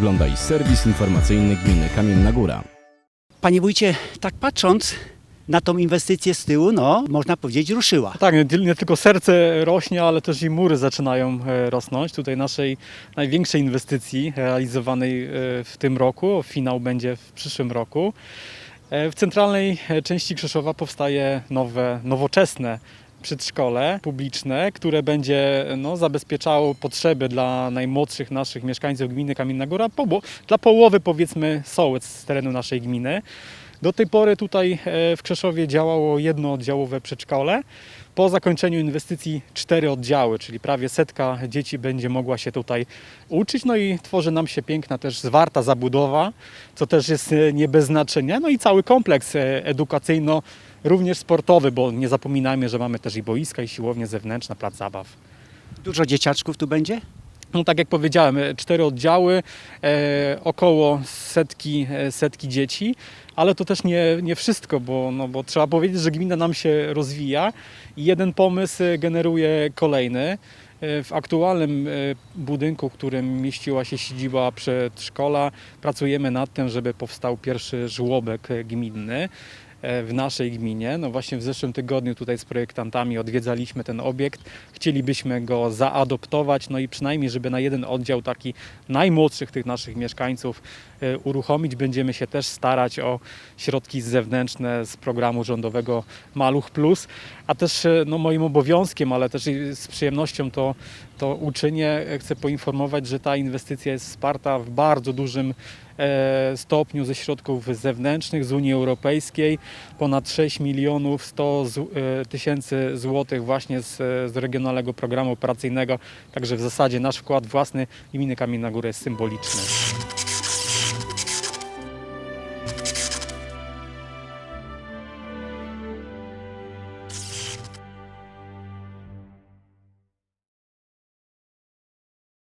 Oglądaj serwis informacyjny Gminy Kamienna Góra. Panie wójcie, tak patrząc na tą inwestycję z tyłu, no można powiedzieć ruszyła. Tak, nie, nie tylko serce rośnie, ale też i mury zaczynają e, rosnąć. Tutaj naszej największej inwestycji realizowanej e, w tym roku, finał będzie w przyszłym roku. E, W centralnej e, części Krzeszowa powstaje nowe, nowoczesne przedszkole publiczne, które będzie no, zabezpieczało potrzeby dla najmłodszych naszych mieszkańców gminy Kamienna Góra, po, dla połowy powiedzmy sołec z terenu naszej gminy. Do tej pory tutaj e, w Krzeszowie działało jedno oddziałowe przedszkole. Po zakończeniu inwestycji cztery oddziały, czyli prawie setka dzieci będzie mogła się tutaj uczyć. No i tworzy nam się piękna też zwarta zabudowa, co też jest e, nie bez znaczenia. No i cały kompleks e, edukacyjno, również sportowy, bo nie zapominajmy, że mamy też i boiska, i siłownie zewnętrzne, plac zabaw. Dużo dzieciaczków tu będzie? No tak jak powiedziałem, e, cztery oddziały, e, około setki, e, setki dzieci, ale to też nie, nie wszystko, bo, no, bo trzeba powiedzieć, że gmina nam się rozwija i jeden pomysł e, generuje kolejny. W aktualnym budynku, w którym mieściła się siedziba przedszkola, pracujemy nad tym, żeby powstał pierwszy żłobek gminny w naszej gminie. No właśnie w zeszłym tygodniu tutaj z projektantami odwiedzaliśmy ten obiekt. Chcielibyśmy go zaadoptować, no i przynajmniej, żeby na jeden oddział taki najmłodszych tych naszych mieszkańców e, uruchomić. Będziemy się też starać o środki zewnętrzne z programu rządowego Maluch Plus, a też e, no, moim obowiązkiem, ale też z przyjemnością to, to uczynię. E, Chcę poinformować, że ta inwestycja jest wsparta w bardzo dużym e, stopniu ze środków zewnętrznych z Unii Europejskiej. Ponad 6 milionów 100 z- e, tysięcy złotych właśnie z, z Regionalnego Programu Operacyjnego. Także w zasadzie nasz wkład własny gminy Kamienna Góra jest symboliczny.